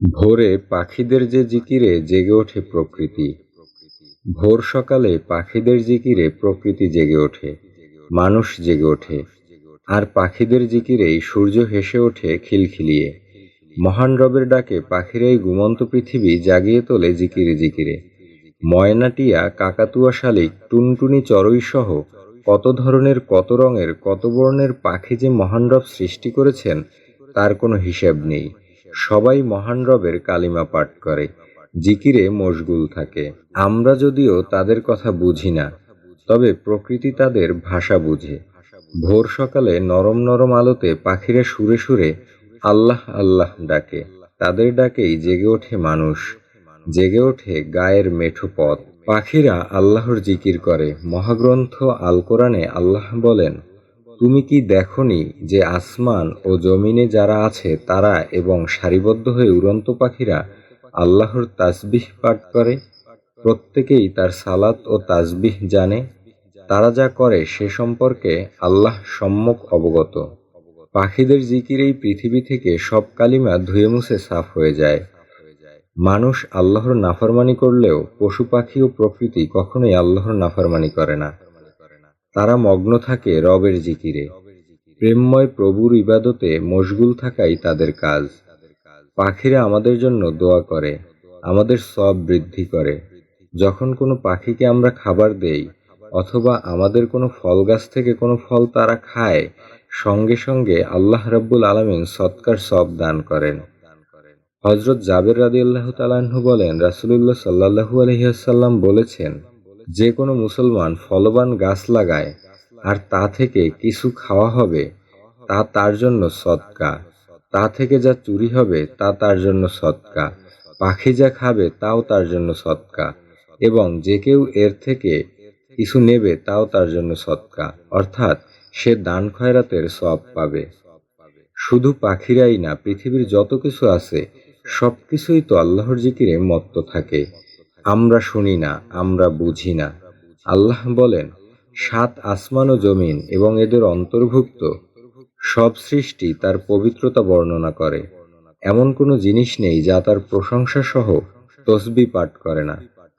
ভোরে পাখিদের যে জিকিরে জেগে ওঠে প্রকৃতি। ভোর সকালে পাখিদের জিকিরে প্রকৃতি জেগে ওঠে, মানুষ জেগে ওঠে। আর পাখিদের জিকিরেই সূর্য হেসে ওঠে খিলখিলিয়ে। মহান রবের ডাকে পাখিরাই ঘুমন্ত পৃথিবী জাগিয়ে তোলে জিকিরে জিকিরে। ময়নাটিয়া, কাকাতুয়া শালিক, টুনটুনি চড়ুই সহ কত ধরনের, কত রঙের, কত বর্ণের পাখি যে মহান রব সৃষ্টি করেছেন, তার কোনো হিসাব নেই। সবাই মহান রবের কালিমা পাঠ করে, জিকিরে মশগুল থাকে। আমরা যদিও তাদের কথা বুঝি না, তবে প্রকৃতি তাদের ভাষা বুঝে। ভোর সকালে নরম নরম আলোতে পাখিরা সুরে সুরে আল্লাহ আল্লাহ ডাকে। তাদের ডাকেই জেগে ওঠে মানুষ, জেগে ওঠে গায়ের মেঠো পথ। পাখিরা আল্লাহর জিকির করে। মহাগ্রন্থ আল কোরআনে আল্লাহ বলেন তুমি কি দেখনি যে আসমান ও জমিনে যারা আছে তারা এবং সারিবদ্ধ হয়ে উড়ন্ত পাখিরা আল্লাহর তাসবিহ পাঠ করে? প্রত্যেকেই তার সালাত ও তাসবিহ জানে। তারা যা করে সে সম্পর্কে আল্লাহ সম্যক অবগত। পাখিদের জিকির এই পৃথিবী থেকে সব কালিমা ধুয়ে মুছে সাফ হয়ে যায়। মানুষ আল্লাহর নাফরমানি করলেও পশু পাখি ও প্রকৃতি কখনোই আল্লাহর নাফরমানি করে না। তারা মগ্ন থাকে রবের জিকিরে। প্রেমময় প্রভুর ইবাদতে মশগুল থাকাই তাদের কাজ। পাখিরা আমাদের জন্য দোয়া করে, আমাদের সব বৃদ্ধি করে। যখন কোনো পাখিকে আমরা খাবার দেই, অথবা আমাদের কোনো ফল গাছ থেকে কোনো ফল তারা খায়, সঙ্গে সঙ্গে আল্লাহ রাব্বুল আলমিন সৎকার সব দান করেন। হজরত জাবের রাদি আল্লাহ তালাহু বলেন, রাসুলুল্লাহ সাল্লাহু আলহিহাসাল্লাম বলেছেন যে কোনো মুসলমান ফলবান গাছ লাগায়, আর তা থেকে কিছু খাওয়া হবে, তা তার জন্য সৎকা। তা থেকে যা চুরি হবে, তা তার জন্য সৎকা। পাখি যা খাবে, তাও তার জন্য সৎকা। এবং যে কেউ এর থেকে কিছু নেবে, তাও তার জন্য সৎকা। অর্থাৎ সে দান খয়রাতের সব পাবে। শুধু পাখিরাই না, পৃথিবীর যত কিছু আছে সব কিছুই তো আল্লাহর জিকিরে মত্ত থাকে। আমরা শুনি না, আমরা বুঝি না। আল্লাহ বলেন, সাত আসমান ও জমিন এবং এদের অন্তর্ভুক্ত, সব সৃষ্টি তার পবিত্রতা বর্ণনা করে। এমন কোনো জিনিস নেই যা তার প্রশংসা সহ তসবি পাঠ করে না।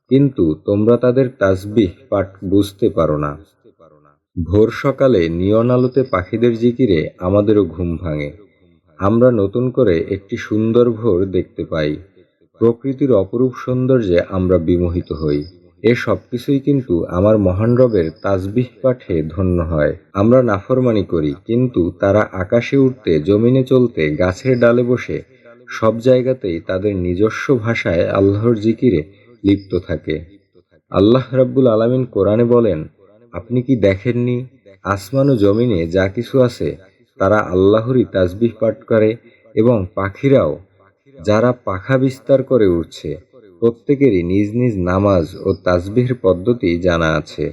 কিন্তু তোমরা তাদের তাসবিহ পাঠ বুঝতে পারো না। ভোর সকালে নিয়ন আলোতে পাখিদের জিকিরে আমাদেরও ঘুম ভাঙে। আমরা নতুন করে একটি সুন্দর ভোর দেখতে পাই। প্রকৃতির অপরূপ সৌন্দর্যে আমরা বিমোহিত হই। এ সব কিছুই কিন্তু আমার মহান রবের তাজবিহ পাঠে ধন্য হয়। আমরা নাফরমানি করি, কিন্তু তারা আকাশে উঠতে জমিনে চলতে, গাছের ডালে বসে, সব জায়গাতেই তাদের নিজস্ব ভাষায় আল্লাহর জিকিরে লিপ্ত থাকে। আল্লাহ রাব্বুল আলামিন কোরআনে বলেন, আপনি কি দেখেননি? আসমান ও জমিনে যা কিছু আছে, তারা আল্লাহরই তাজবিহ পাঠ করে এবং পাখিরাও যারা পাখা বিস্তার করে উঠছে প্রত্যেকেরই নিজ নিজ নামাজ ও তাসবিহের পদ্ধতি জানা আছে।